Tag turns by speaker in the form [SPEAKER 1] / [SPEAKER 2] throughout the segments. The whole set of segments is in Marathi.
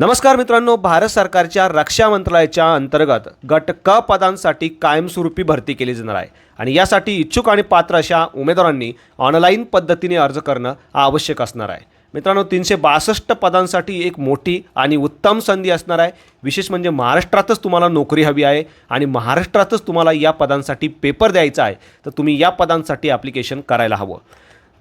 [SPEAKER 1] नमस्कार मित्रांनो भारत सरकारच्या रक्षा मंत्रालयाच्या अंतर्गत गट क पदांसाठी कायमस्वरूपी भरती केली जाणार आहे. आणि यासाठी इच्छुक आणि पात्र अशा उमेदवारांनी ऑनलाईन पद्धतीने अर्ज करणं आवश्यक असणार आहे. मित्रांनो तीनशे बासष्ट पदांसाठी एक मोठी आणि उत्तम संधी असणार आहे. विशेष म्हणजे महाराष्ट्रातच तुम्हाला नोकरी हवी आहे आणि महाराष्ट्रातच तुम्हाला या पदांसाठी पेपर द्यायचा आहे. तर तुम्ही या पदांसाठी ॲप्लिकेशन करायला हवं.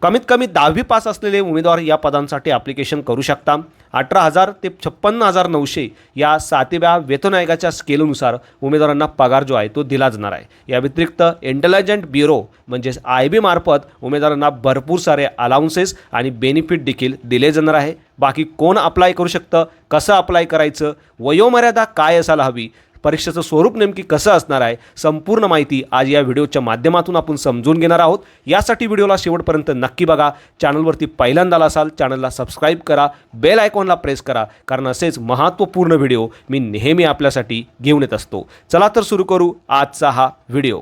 [SPEAKER 1] कमीत कमी दहावी पास असलेले उमेदवार या पदांसाठी ॲप्लिकेशन करू शकता. अठरा हजार ते छप्पन्न हजार नऊशे या सातव्या वेतन आयोगाच्या स्केलनुसार उमेदवारांना पगार जो आहे तो दिला जाणार आहे. या व्यतिरिक्त इंटेलिजंट ब्युरो म्हणजेच आय बी मार्फत उमेदवारांना भरपूर सारे अलाउन्सेस आणि बेनिफिट देखील दिले जाणार आहे. बाकी कोण अप्लाय करू शकतं? कसं अप्लाय करायचं? वयोमर्यादा काय असायला हवी? परीक्षेचं स्वरूप नेमकी कसं असणार आहे संपूर्ण माहिती आज या व्हिडिओच्या माध्यमातून आपण समजून घेणार आहोत. यासाठी व्हिडिओला शेवटपर्यंत नक्की बघा. चॅनलवरती पहिल्यांदा असाल चॅनलला सबस्क्राईब करा बेल आयकॉनला प्रेस करा कारण असेच महत्त्वपूर्ण व्हिडिओ मी नेहमी आपल्यासाठी घेऊन येत असतो. चला तर सुरू करू आजचा हा व्हिडिओ.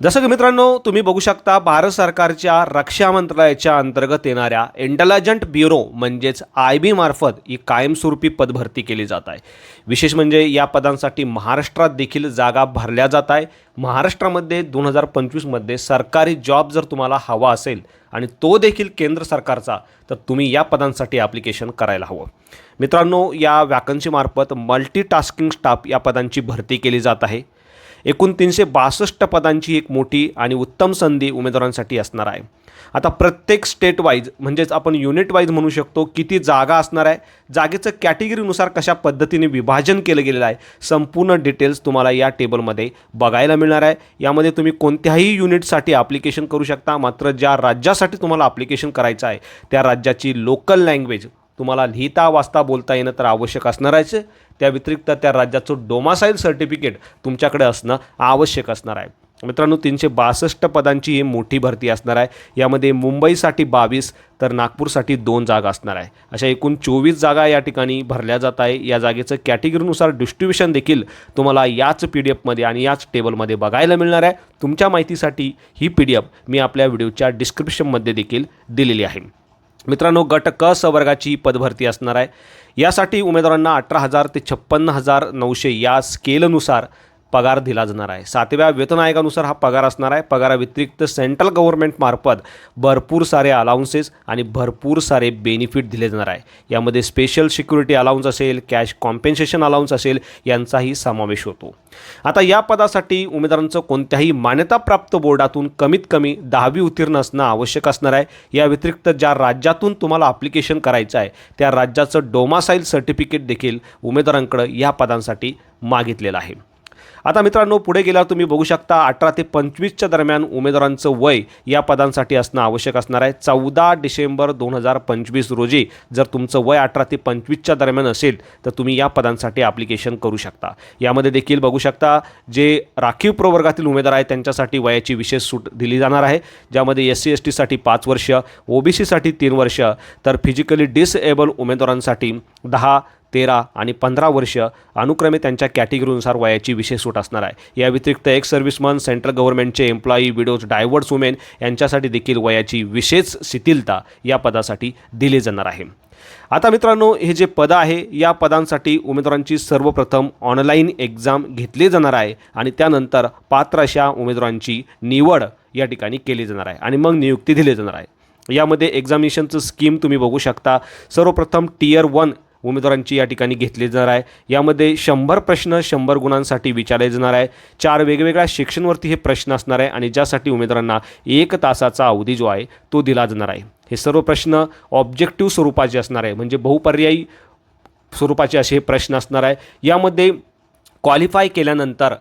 [SPEAKER 1] जसं की मित्रांनो तुम्ही बघू शकता भारत सरकारच्या रक्षा मंत्रालयाच्या अंतर्गत येणाऱ्या इंटेलिजंट ब्युरो म्हणजेच आय बी मार्फत ही कायमस्वरूपी पदभरती केली जात आहे. विशेष म्हणजे या पदांसाठी महाराष्ट्रात देखील जागा भरल्या जात आहे. महाराष्ट्रामध्ये दोन हजार पंचवीसमध्ये सरकारी जॉब जर तुम्हाला हवा असेल आणि तो देखील केंद्र सरकारचा तर तुम्ही या पदांसाठी ॲप्लिकेशन करायला हवं. मित्रांनो या वॅकन्सीमार्फत मल्टीटास्किंग स्टाफ या पदांची भरती केली जात आहे. एकूण तीनशे बासष्ट पदांची एक मोठी आणि उत्तम संधी उमेदवारांसाठी असणार आहे. आता प्रत्येक स्टेट वाईज म्हणजेच आपण युनिट वाईज म्हणू शकतो किती जागा असणार आहे जागेचं कॅटेगरीनुसार कशा पद्धतीने विभाजन केलं गेलेलं आहे संपूर्ण डिटेल्स तुम्हाला या टेबलमध्ये बघायला मिळणार आहे. यामध्ये तुम्ही कोणत्याही युनिटसाठी ॲप्लिकेशन करू शकता मात्र ज्या राज्यासाठी तुम्हाला ॲप्लिकेशन करायचं आहे त्या राज्याची लोकल लँग्वेज तुम्हाला लिहिता वाचता बोलता येणं तर आवश्यक असणार आहे त्या व्यतिरिक्त त्या राज्याचं डोमासाईल सर्टिफिकेट तुमच्याकडे असणं आवश्यक असणार आहे. मित्रांनो तीनशे बासष्ट पदांची ही मोठी भरती असणार आहे. यामध्ये मुंबईसाठी बावीस तर नागपूरसाठी दोन जागा असणार आहे. अशा एकूण चोवीस जागा या ठिकाणी भरल्या जात आहे. या जागेचं कॅटेगरीनुसार डिस्ट्रीब्युशन देखील तुम्हाला याच पी डी एफमध्ये आणि याच टेबलमध्ये बघायला मिळणार आहे. तुमच्या माहितीसाठी ही पी डी एफ मी आपल्या व्हिडिओच्या डिस्क्रिप्शनमध्ये देखील दिलेली आहे. मित्रांनो गट क स वर्गाची पदभरती असणार आहे. यासाठी उमेदवारांना अठरा हजार ते छप्पन्न हजार नऊशे या स्केलनुसार पगार दिला जाणार आहे. सातव्या वेतन आयोगानुसार हा पगार असणार आहे. पगाराव्यतिरिक्त सेंट्रल गव्हर्नमेंटमार्फत भरपूर सारे अलाउन्सेस आणि भरपूर सारे बेनिफिट दिले जाणार आहे. यामध्ये स्पेशल सिक्युरिटी अलाउन्स असेल कॅश कॉम्पेन्सेशन अलाउन्स असेल यांचाही समावेश होतो. आता या पदासाठी उमेदवारांचं कोणत्याही मान्यताप्राप्त बोर्डातून कमीत कमी दहावी उत्तीर्ण असणं आवश्यक असणार आहे. या व्यतिरिक्त ज्या राज्यातून तुम्हाला अप्लिकेशन करायचं आहे त्या राज्याचं डोमासाईल सर्टिफिकेट देखील उमेदवारांकडं या पदांसाठी मागितलेलं आहे. आता मित्रांनो पुढे गेल्यावर तुम्ही बघू शकता अठरा ते पंचवीसच्या दरम्यान उमेदवारांचं वय या पदांसाठी असणं आवश्यक असणार आहे. चौदा डिसेंबर दोन हजार पंचवीस रोजी जर तुमचं वय अठरा ते पंचवीसच्या दरम्यान असेल तर तुम्ही या पदांसाठी ॲप्लिकेशन करू शकता. यामध्ये देखील बघू शकता जे राखीव प्रवर्गातील उमेदवार आहेत त्यांच्यासाठी वयाची विशेष सूट दिली जाणार आहे ज्यामध्ये एस सी एस टीसाठी पाच वर्ष ओ बी सीसाठी तीन वर्ष तर फिजिकली डिसएबल उमेदवारांसाठी दहा तेरा आणि पंधरा वर्ष अनुक्रमे त्यांच्या कॅटेगरीनुसार वयाची विशेष सूट असणार आहे. या व्यतिरिक्त एक्स सर्व्हिसमन सेंट्रल गव्हर्नमेंटचे एम्प्लॉई विडोज डायवर्ड्स वुमेन यांच्यासाठी देखील वयाची विशेष शिथिलता या पदासाठी दिली जाणार आहे. आता मित्रांनो हे जे पदं आहे या पदांसाठी उमेदवारांची सर्वप्रथम ऑनलाईन एक्झाम घेतली जाणार आहे आणि त्यानंतर पात्र अशा उमेदवारांची निवड या ठिकाणी केली जाणार आहे आणि मग नियुक्ती दिली जाणार आहे. यामध्ये एक्झामिनेशनचं स्कीम तुम्ही बघू शकता. सर्वप्रथम टीयर वन उमेदवारांची या ठिकाणी घेतली जाणार आहे. यामध्ये शंभर प्रश्न शंभर गुणांसाठी विचारले जाणार आहे. चार वेगवेगळ्या सेक्शनवरती हे प्रश्न असणार आहे आणि ज्यासाठी उमेदवारांना एक तासाचा अवधी जो आहे तो दिला जाणार आहे. हे सर्व प्रश्न ऑब्जेक्टिव्ह स्वरूपाचे असणार आहे. म्हणजे बहुपर्यायी स्वरूपाचे असे हे प्रश्न असणार आहे. यामध्ये क्वालिफाय केल्यानंतर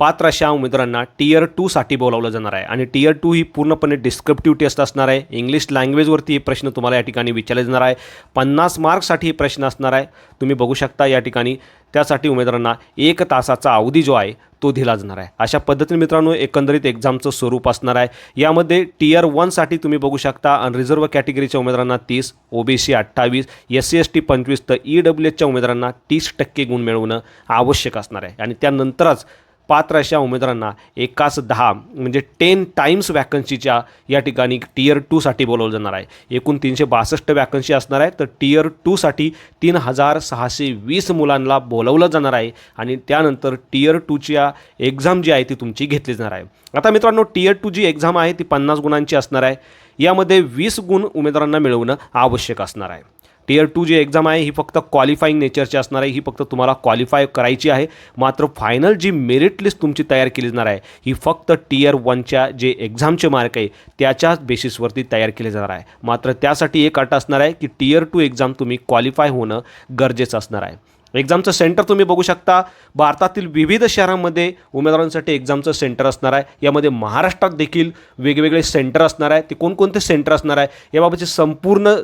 [SPEAKER 1] पात्र अशा उमेदवारांना टीयर टूसाठी बोलावलं जाणार आहे. आणि टीयर टू ही पूर्णपणे डिस्क्रिप्टिव्ह टेस्ट असणार आहे. इंग्लिश लँग्वेजवरती हे प्रश्न तुम्हाला या ठिकाणी विचारले जाणार आहे. पन्नास मार्क्ससाठी हे प्रश्न असणार आहे. तुम्ही बघू शकता या ठिकाणी त्यासाठी उमेदवारांना एक तासाचा अवधी जो आहे तो दिला जाणार आहे. अशा पद्धतीने मित्रांनो एकंदरीत एक्झामचं स्वरूप असणार आहे. यामध्ये टीयर वनसाठी तुम्ही बघू शकता अनरिझर्व्ह कॅटेगरीच्या उमेदवारांना तीस ओ बी सी अठ्ठावीस एस सी एस टी पंचवीस तर ई डब्ल्यू एचच्या उमेदवारांना तीस टक्के गुण मिळवणं आवश्यक असणार आहे. आणि त्यानंतरच पात्र अशा उमेदवारांना एकाच दहा म्हणजे टेन टाईम्स वॅकन्सीच्या या ठिकाणी टीयर टूसाठी बोलवलं जाणार आहे. एकूण तीनशे बासष्ट वॅकन्सी असणार आहे तर टीयर टूसाठी तीन हजार सहाशे वीस मुलांना बोलवलं जाणार आहे आणि त्यानंतर टीयर टूच्या एक्झाम जी आहे ती तुमची घेतली जाणार आहे. आता मित्रांनो टीयर टू जी एक्झाम आहे ती पन्नास गुणांची असणार आहे. यामध्ये वीस गुण उमेदवारांना मिळवणं आवश्यक असणार आहे. टीयर टू जी एक्झाम आहे ही फक्त क्वालिफाईंग नेचरची असणार आहे ही फक्त तुम्हाला क्वालिफाय करायची आहे. मात्र फायनल जी मेरिट लिस्ट तुमची तयार केली जाणार आहे ही फक्त टीयर वनच्या जे एक्झामचे मार्क आहे त्याच्याच बेसिसवरती तयार केले जाणार आहे. मात्र त्यासाठी एक अट असणार आहे की टीयर टू एक्झाम तुम्ही क्वालिफाय होणं गरजेचं असणार आहे. एक्झामचं सेंटर तुम्ही बघू शकता. भारतातील विविध शहरांमध्ये उमेदवारांसाठी एक्झामचं सेंटर असणार आहे. यामध्ये महाराष्ट्रात देखील वेगवेगळे सेंटर असणार आहे. ते कोणकोणते सेंटर असणार आहे? याबाबतची संपूर्ण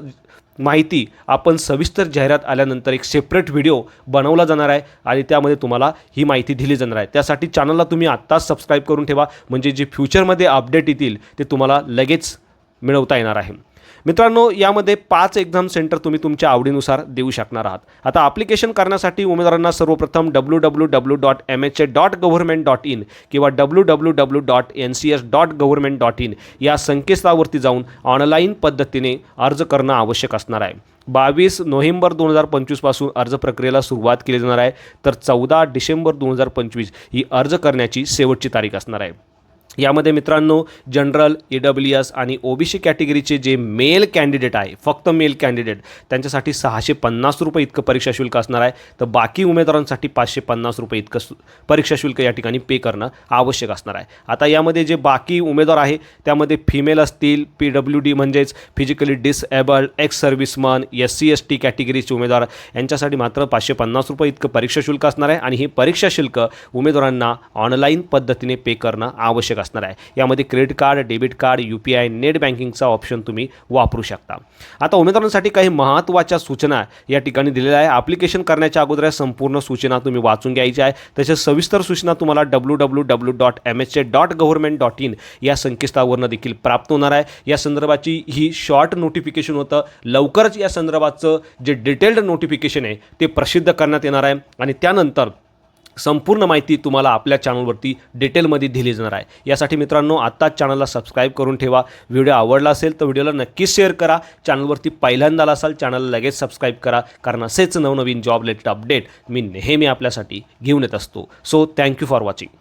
[SPEAKER 1] माहिती आपण सविस्तर जाहिरात आल्यानंतर एक सेपरेट व्हिडिओ बनवला जाणार आहे आणि त्यामध्ये तुम्हाला ही माहिती दिली जाणार आहे. त्यासाठी चॅनलला तुम्ही आत्ताच सबस्क्राईब करून ठेवा. म्हणजे जे फ्युचरमध्ये अपडेट येतील ते तुम्हाला लगेच मिळवता येणार आहे. मित्रांनो यामध्ये पाच एक्झाम सेंटर तुम्ही तुमच्या आवडीनुसार देऊ शकणार आहात. आता ॲप्लिकेशन करण्यासाठी उमेदवारांना सर्वप्रथम W W W dot M H A dot government dot in किंवा W W W dot N C S dot government dot in या संकेतस्थळावरती जाऊन ऑनलाईन पद्धतीने अर्ज करणं आवश्यक असणार आहे. बावीस नोव्हेंबर दोन हजार पंचवीसपासून अर्ज प्रक्रियेला सुरुवात केली जाणार आहे. तर चौदा डिसेंबर दोन हजार पंचवीस ही अर्ज करण्याची शेवटची तारीख असणार आहे. यामध्ये मित्रांनो जनरल ई डब्ल्यू एस आणि ओबीसी कॅटेगरीचे जे मेल कॅन्डिडेट आहे फक्त मेल कॅन्डिडेट त्यांच्यासाठी सहाशे पन्नास रुपये इतकं परीक्षा शुल्क असणार आहे. तर बाकी उमेदवारांसाठी पाचशे पन्नास रुपये इतकं सु परीक्षा शुल्क या ठिकाणी पे करणं आवश्यक असणार आहे. आता यामध्ये जे बाकी उमेदवार आहे त्यामध्ये फिमेल असतील पी डब्ल्यू डी म्हणजेच physically disabled ex serviceman S C S T कॅटेगरीचे उमेदवार यांच्यासाठी मात्र पाचशे पन्नास रुपये इतकं परीक्षा शुल्क असणार आहे. आणि हे परीक्षा शुल्क उमेदवारांना ऑनलाईन पद्धतीने पे करणं आवश्यक असणार आहे. यामध्ये credit card debit card U P I net बँकिंगचा ऑप्शन तुम्ही वापरू शकता. आता उमेदवारांसाठी काही महत्त्वाच्या सूचना या ठिकाणी दिलेल्या आहे ॲप्लिकेशन करण्याच्या अगोदर या संपूर्ण सूचना तुम्ही वाचून घ्यायच्या आहे तसेच सविस्तर सूचना तुम्हाला W W W dot M H A dot government dot in या संकेतस्थळावरनं देखील प्राप्त होणार आहे. या संदर्भाची ही शॉर्ट नोटिफिकेशन होतं. लवकरच या संदर्भाचं जे डिटेल्ड नोटिफिकेशन आहे ते प्रसिद्ध करण्यात येणार आहे. आणि त्यानंतर संपूर्ण माहिती तुम्हाला आपल्या चॅनलवरती डिटेलमध्ये दिली जाणार आहे. यासाठी मित्रांनो आत्ताच चॅनलला सबस्क्राईब करून ठेवा. व्हिडिओ आवडला असेल तर व्हिडिओला नक्कीच शेअर करा. चॅनलवरती पहिल्यांदा आला असाल चॅनलला लगेच सबस्क्राईब करा कारण असेच नवनवीन जॉब रिलेटेड अपडेट मी नेहमी आपल्यासाठी घेऊन येत असतो. So thank you for watching